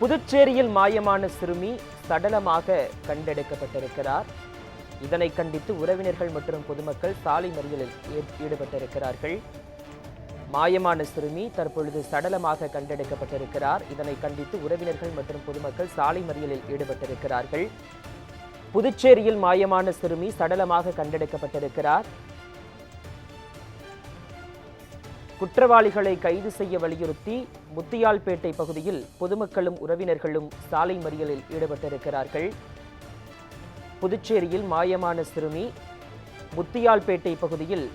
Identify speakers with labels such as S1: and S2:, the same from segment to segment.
S1: புதுச்சேரியில் மாயமான சிறுமி சடலமாக கண்டெடுக்கப்பட்டிருக்கிறார். இதனை கண்டித்து உறவினர்கள் மற்றும் பொதுமக்கள் சாலை மறியலில் ஈடுபட்டிருக்கிறார்கள். மாயமான சிறுமி தற்பொழுது சடலமாக கண்டெடுக்கப்பட்டிருக்கிறார். இதனை கண்டித்து உறவினர்கள் மற்றும் பொதுமக்கள் சாலை மறியலில் ஈடுபட்டிருக்கிறார்கள். புதுச்சேரியில் மாயமான சிறுமி சடலமாக கண்டெடுக்கப்பட்டிருக்கிறார். குற்றவாளிகளை கைது செய்ய வலியுறுத்தி முத்தியால்பேட்டை பகுதியில் பொதுமக்களும் உறவினர்களும் சாலை மறியலில் ஈடுபட்டிருக்கிறார்கள். புதுச்சேரியில் மாயமான சிறுமி முத்தியால்பேட்டை பகுதியில்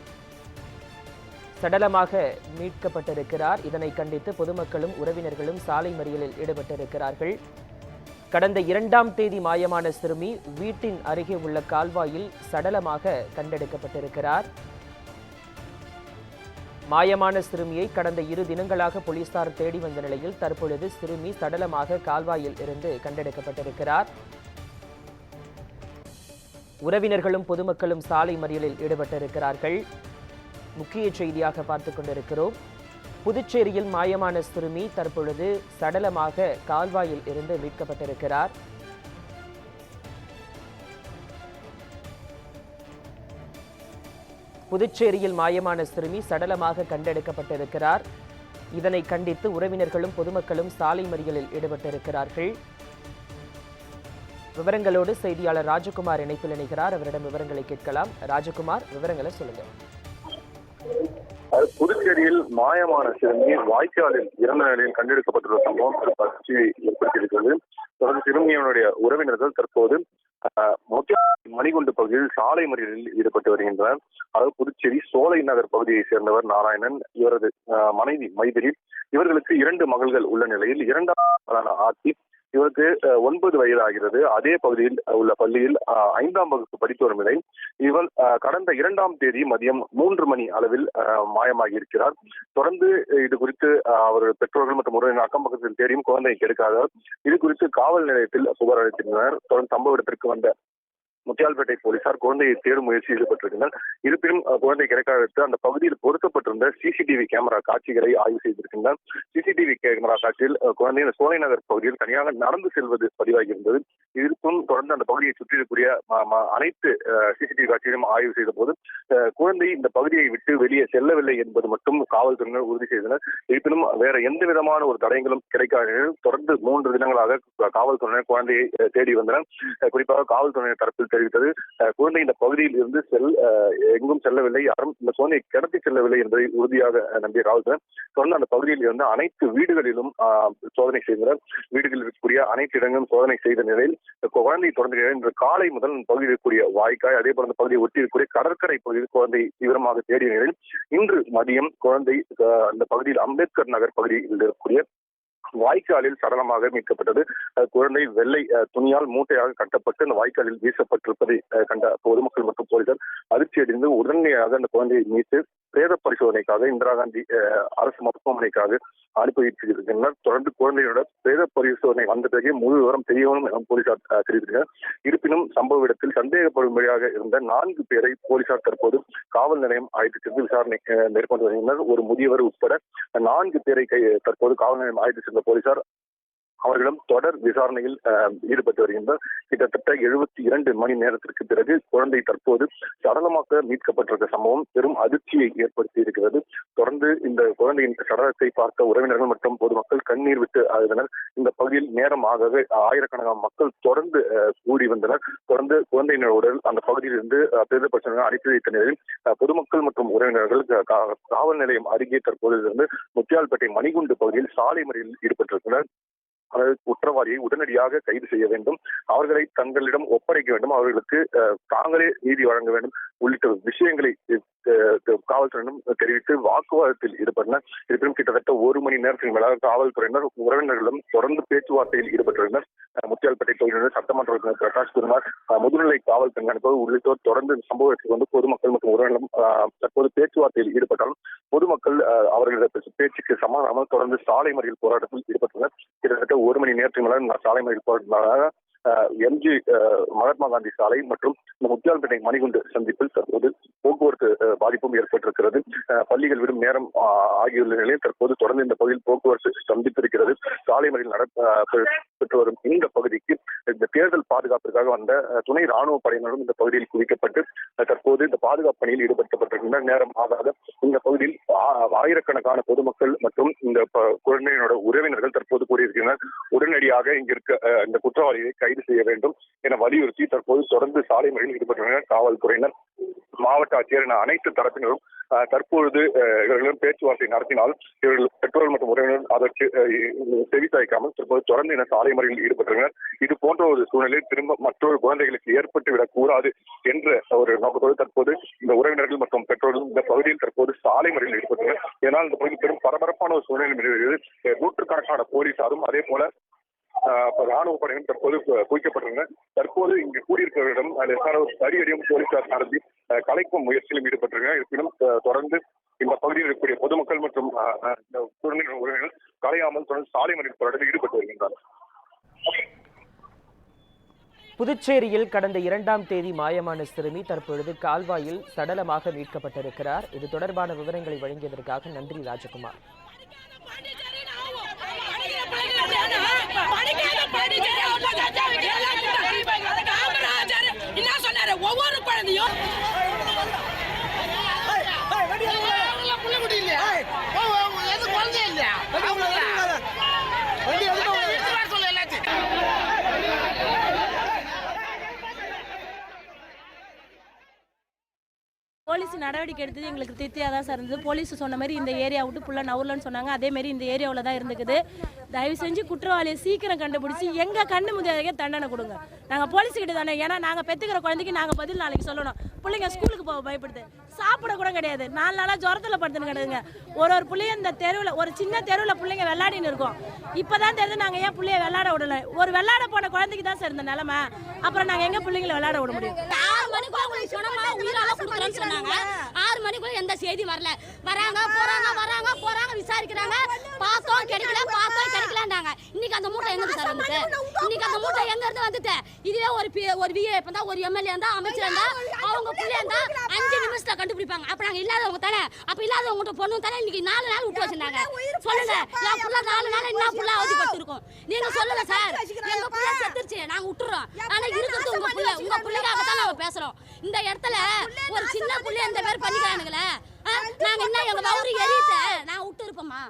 S1: சடலமாக மீட்கப்பட்டிருக்கிறார். இதனை கண்டித்து பொதுமக்களும் உறவினர்களும் சாலை மறியலில் ஈடுபட்டிருக்கிறார்கள். கடந்த இரண்டாம் தேதி மாயமான சிறுமி வீட்டின் அருகே உள்ள கால்வாயில் சடலமாக கண்டெடுக்கப்பட்டிருக்கிறார். மாயமான சிறுமியை கடந்த இரு தினங்களாக போலீசார் தேடி வந்த நிலையில் தற்பொழுது சிறுமி சடலமாக கால்வாயில் இருந்து கண்டெடுக்கப்பட்டிருக்கிறார். உறவினர்களும் பொதுமக்களும் சாலை மறியலில் ஈடுபட்டிருக்கிறார்கள். முக்கிய செய்தியாக பார்த்துக் கொண்டிருக்கிறோம். புதுச்சேரியில் மாயமான சிறுமி தற்பொழுது சடலமாக கால்வாயில் இருந்து மீட்கப்பட்டிருக்கிறார். புதுச்சேரியில் மாயமான சிறுமி சடலமாக கண்டெடுக்கப்பட்டிருக்கிறார். இதனை கண்டித்து உறவினர்களும் பொதுமக்களும் சாலை மறியலில் ஈடுபட்டிருக்கிறார்கள். விவரங்களோடு செய்தியாளர் ராஜகுமார் இணைப்பில் இணைகிறார். அவரிடம் விவரங்களை கேட்கலாம். ராஜகுமார் விவரங்களை சொல்லுங்க.
S2: புதுச்சேரியில் மாயமான சிறுமி வாய்க்காலில் இறந்த நிலையில் கண்டெடுக்கப்பட்டுள்ள சம்பவம் அதிர்ச்சியை ஏற்படுத்தியிருக்கிறது. தொடர்ந்து சிறுமியினுடைய உறவினர்கள் தற்போது மணிகுண்டு பகுதியில் சாலை மறியலில் ஈடுபட்டு வருகின்றனர் அதாவது புதுச்சேரி சோலை நகர் பகுதியை சேர்ந்தவர் நாராயணன். இவரது ஆஹ், மனைவி மைதிரி இவர்களுக்கு இரண்டு மகள்கள் உள்ள நிலையில் இரண்டாம் மகளான ஆர்த்தி இவருக்கு ஒன்பது வயது ஆகிறது அதே பகுதியில் உள்ள பள்ளியில் ஐந்தாம் வகுப்பு படித்து வரும் நிலை. இவர் கடந்த இரண்டாம் தேதி மதியம் மூன்று மணி அளவில் மாயமாகி இருக்கிறார். தொடர்ந்து இது குறித்து அவர் பெற்றோர்கள் மற்றும் உறவினர் அக்கம் பக்கத்தில் தேடியும் குழந்தையை கெடுக்காத இது குறித்து காவல் நிலையத்தில் புகார் அளித்திருந்தனர். தொடர்ந்து சம்பவ இடத்திற்கு வந்த முத்தியால்பேட்டை போலீசார் குழந்தையை தேடும் முயற்சி ஈடுபட்டிருக்கின்றனர் இருப்பினும் குழந்தை கிடைக்காதது அந்த பகுதியில் பொருத்தப்பட்டிருந்த சிசிடிவி கேமரா காட்சிகளை ஆய்வு செய்திருக்கின்றனர். சிசிடிவி கேமரா காட்சியில் குழந்தையின் குழந்தை சோலை நகர் பகுதியில் தனியாக நடந்து செல்வது பதிவாகியிருந்தது. இதற்கும் தொடர்ந்து அந்த பகுதியை சுற்றி ம- அனைத்து சிசிடிவி காட்சிகளையும் ஆய்வு செய்த போது குழந்தை இந்த பகுதியை விட்டு வெளியே செல்லவில்லை என்பது மட்டும் காவல்துறையினர் உறுதி செய்தனர். இருப்பினும் வேற எந்த விதமான ஒரு தடயங்களும் கிடைக்காத தொடர்ந்து மூன்று தினங்களாக காவல்துறையினர் குழந்தையை தேடி வந்தனர். குறிப்பாக காவல்துறையினர் தரப்பில் தெரிவித்தது. குழந்தை இந்த பகுதியில் இருந்து செல் எங்கும் செல்லவில்லை. யாரும் இந்த குழந்தையை கிடத்தி செல்லவில்லை என்பதை உறுதியாக நம்பிய காவல்துறை தொடர்ந்து அந்த பகுதியில் இருந்த அனைத்து வீடுகளிலும் ஆஹ், சோதனை செய்தனர். வீடுகளில் இருக்கக்கூடிய அனைத்து இடங்களும் சோதனை செய்த நிலையில் குழந்தை தொடர்ந்து இன்று காலை முதல் பகுதியில் இருக்கக்கூடிய வாய்க்காய் அதே போல அந்த பகுதியை ஒட்டி இருக்கக்கூடிய கடற்கரை பகுதியில் குழந்தை தீவிரமாக தேடிய நிலையில் இன்று மதியம் குழந்தை அந்த பகுதியில் அம்பேத்கர் நகர் பகுதியில் இருக்கக்கூடிய வாய்க்காலில் சடலமாக மீட்கப்பட்டது. அஹ், குழந்தை வெள்ளை அஹ், துணியால் மூட்டையாக கட்டப்பட்டு அந்த வாய்க்காலில் வீசப்பட்டிருப்பதை கண்ட பொதுமக்கள் மற்றும் போலீசார் அதிர்ச்சியடைந்து உடனடியாக அந்த குழந்தையை மீட்டு பிரேத பரிசோதனைக்காக இந்திரா காந்தி அரசு மருத்துவமனைக்காக அனுப்பி வைத்திருக்கின்றனர் தொடர்ந்து குழந்தைகளோட பிரேத பரிசோதனை வந்த பிறகு முழு விவரம் தெரியவும் என போலீசார் தெரிவித்தனர் இருப்பினும் சம்பவ இடத்தில் சந்தேகப்படும்படியாக இருந்த நான்கு பேரை போலீசார் தற்போது காவல் நிலையம் அழைத்து சென்று விசாரணை மேற்கொண்டு வருகின்றனர். ஒரு முதியவர் உட்பட நான்கு பேரை கை தற்போது காவல் நிலையம் அழைத்து சென்ற போலீசார் அவர்களிடம் தொடர் விசாரணையில் அஹ், ஈடுபட்டு வருகின்றனர் கிட்டத்தட்ட எழுபத்தி இரண்டு மணி நேரத்திற்கு பிறகு குழந்தை தற்போது சடலமாக மீட்கப்பட்டிருக்க சம்பவம் பெரும் அதிர்ச்சியை ஏற்படுத்தி இருக்கிறது. தொடர்ந்து இந்த குழந்தையின் சடலத்தை பார்த்த உறவினர்கள் மற்றும் பொதுமக்கள் கண்ணீர் விட்டு அழுதனர். இந்த பகுதியில் நேரம் ஆகவே ஆயிரக்கணக்கான மக்கள் தொடர்ந்து அஹ், கூடி வந்தனர். தொடர்ந்து குழந்தையினர் உடல் அந்த பகுதியில் இருந்து அஹ், அனுப்பி வைத்த நிலையில் பொதுமக்கள் மற்றும் உறவினர்கள் காவல் நிலையம் அருகே தற்போது இருந்து முத்தியால்பேட்டை மணிகுண்டு பகுதியில் சாலை மறியலில் ஈடுபட்டிருந்தனர். குற்றவாளியை உடனடியாக கைது செய்ய வேண்டும். அவர்களை தங்களிடம் ஒப்படைக்க வேண்டும். அவர்களுக்கு தாங்களே நீதி வழங்க வேண்டும். உள்ளிட்ட விஷயங்களை காவல்துறையிடம் தெரிவித்து வாக்குவாதத்தில் ஈடுபட்டனர். இருப்பினும் கிட்டத்தட்ட ஒரு மணி நேரத்தின் மேலாக காவல்துறையினர் உறவினர்களிடம் தொடர்ந்து பேச்சுவார்த்தையில் ஈடுபட்டிருந்தனர் முத்தியால்பேட்டை தொகுதியினர் சட்டமன்ற உறுப்பினர் பிரகாஷ் குமார் முதுநிலை காவல் கண்காணிப்பு உள்ளிட்டோர் தொடர்ந்து இந்த சம்பவத்துக்கு வந்து பொதுமக்கள் மற்றும் உறவினர்களும் தற்போது பேச்சுவார்த்தையில் ஈடுபட்டாலும் பொதுமக்கள் அஹ், அவர்களது பேச்சுக்கு சமாதானமாக தொடர்ந்து சாலை மறியல் போராட்டத்தில் ஈடுபட்டனர் கிட்டத்தட்ட ஒரு மணி நேரத்துக்கு மேல சாலை மறியல் போராட்டத்தினால எம்ஜி மகாத்மா காந்தி சாலை மற்றும் இந்த முத்தியால்பேட்டை மணிகுண்டு சந்திப்பில் தற்போது போக்குவரத்து பாதிப்பும் ஏற்பட்டிருக்கிறது. பள்ளிகள் விடும் நேரம் ஆகியுள்ள நிலையில் தற்போது தொடர்ந்து இந்த பகுதியில் போக்குவரத்து சந்தித்திருக்கிறது. சாலை மறியல் நட பெற்று வரும் இந்த பகுதிக்கு இந்த தேர்தல் பாதுகாப்பிற்காக வந்த துணை ராணுவ படையினரும் இந்த பகுதியில் குவிக்கப்பட்டு தற்போது இந்த பாதுகாப்பு பணியில் ஈடுபடுத்தப்பட்டிருக்கின்ற நேரம் ஆகாத இந்த பகுதியில் ஆயிரக்கணக்கான பொதுமக்கள் மற்றும் இந்த குழந்தையினோட உறவினர்கள் தற்போது கூறியிருக்கின்றனர் உடனடியாக இங்கிருக்க இந்த குற்றவாளியை கைது செய்ய வேண்டும் என வலியுறுத்தி தற்போது தொடர்ந்து சாலை மறியலில் ஈடுபட்டுள்ளனர் காவல்துறையினர் மாவட்ட ஆட்சியர் என அனைத்து தரப்பினரும் தற்பொழுது இவர்களிடம் பேச்சுவார்த்தை நடத்தினால் இவர்கள் பெற்றோர் மற்றும் உறவினர் அதற்கு அஹ், செவிசாய்க்காமல் தற்போது தொடர்ந்து என சாலை மறியலில் ஈடுபட்டுள்ளனர். இது போன்ற ஒரு சூழ்நிலையில் திரும்ப மற்றொரு குழந்தைகளுக்கு ஏற்பட்டு விடக் கூடாது என்ற ஒரு நோக்கத்தோடு தற்போது இந்த உறவினர்கள் மற்றும் பெற்றோர்கள் இந்த பகுதியில் தற்போது சாலை மறியலில் ஈடுபட்டுள்ளனர். இதனால் இந்த பகுதியில் பெரும் பரபரப்பான ஒரு சூழ்நிலை நிலவுகிறது. நூற்றுக்கணக்கான போலீசாரும் அதே போல ராணுவ படையினர் தற்போது கு- தற்போது இங்கு கூடியிருக்கிறவரிடம் அதற்கான தடியடியும் போலீசார் நடத்தி கலைக்கும் முயற்சியிலும் ஈடுபட்டிருக்கிறார் இருப்பினும் தொடர்ந்து இந்த பகுதியில் இருக்கக்கூடிய பொதுமக்கள் மற்றும் குழந்தைகள் உறவினர்கள் கலையாமல் தொடர்ந்து சாலை மறியல் போராட்டத்தில் ஈடுபட்டு வருகின்றனர்
S1: புதுச்சேரியில் கடந்த இரண்டாம் தேதி மாயமான சிறுமி தற்பொழுது கால்வாயில் சடலமாக மீட்கப்பட்டிருக்கிறார். இது தொடர்பான விவரங்களை வழங்கியதற்காக நன்றி ராஜகுமார்.
S3: 你
S4: 赢 நடவடிக்கை எடுத்தது எங்களுக்கு திருப்தியாக தான் சார் இருந்தது. போலீஸ் சொன்ன மாதிரி இந்த ஏரியா விட்டு புள்ள நவுலன்னு சொன்னாங்க. அதே மாதிரி இந்த ஏரியாவில் தான் இருந்துக்குது. தயவு செஞ்சு குற்றவாளியை சீக்கிரம் கண்டுபிடிச்சி எங்கள் கண்ணு முதியாதையே தண்டனை கொடுங்க. நாங்கள் போலீஸ்கிட்ட தானே ஏன்னா நாங்கள் பெற்றுக்கிற குழந்தைக்கு நாங்கள் பதில் நாளைக்கு சொல்லணும். பிள்ளைங்க ஸ்கூலுக்கு போக பயப்படுது. சாப்பிட கூட கிடையாது. நாலு நாளாக ஜுரத்தில் படுத்துன்னு கிடக்குங்க. ஒரு ஒரு பிள்ளைய இந்த தெருவில் ஒரு சின்ன தெருவில் பிள்ளைங்க விளையாடின்னு இருக்கோம். இப்போ தான் தெரிஞ்சு நாங்கள் ஏன் பிள்ளைய விளையாட விடல? ஒரு விளையாட போன குழந்தைக்கு தான் சார் இந்த நிலமை. அப்புறம் நாங்கள் எங்கே பிள்ளைங்களை விளையாட விட முடியும்?
S5: மணிக்குள்ள உங்களுக்கு சொன்னோமா? உயிரால கொடுக்குறேன்னு சொன்னாங்க. ஆறு மணிக்குள்ள எந்த செய்தி வரல. வராங்க போறாங்க வராங்க போறாங்க விசாரிக்கிறாங்க. பார்த்தோம் கிடைக்கல பார்த்தோம் கிடைக்கலன்றாங்க. இன்னைக்கு அந்த மூட்டை எங்க இருந்து சார் வந்துட்டு? இன்னைக்கு அந்த மூட்டை எங்க இருந்து வந்துட்டு? இதுவே ஒரு ஒரு விஏ இருந்தா ஒரு எம்எல்ஏ இருந்தா அமைச்சர் இருந்தா அவங்க பிள்ளை இருந்தா அஞ்சு நிமிஷத்துல கண்டுபிடிப்பாங்க. அப்ப நாங்க இல்லாதவங்க தானே? அப்ப இல்லாதவங்க பொண்ணு தானே? இன்னைக்கு நாலு நாள் விட்டு வச்சிருந்தாங்க. சொல்லுங்க என் புள்ள நாலு நாள் என்ன புள்ள அவதிப்பட்டிருக்கும். நீங்க சொல்லுங்க சார். எங்க புள்ள செத்துருச்சு. நாங்க விட்டுறோம். ஆனா இருக்கிறது உங்க புள்ள. உங்க பிள்ளைக்காக தான் நாங்க பேசுறோம். இந்த இடத்துல ஒரு சின்ன புள்ள இந்த பேர் பண்ணிக்கிறானுங்களே? நாங்க என்ன எங்க வவுறு எரியுத்த நான் விட்டு இருப்போமா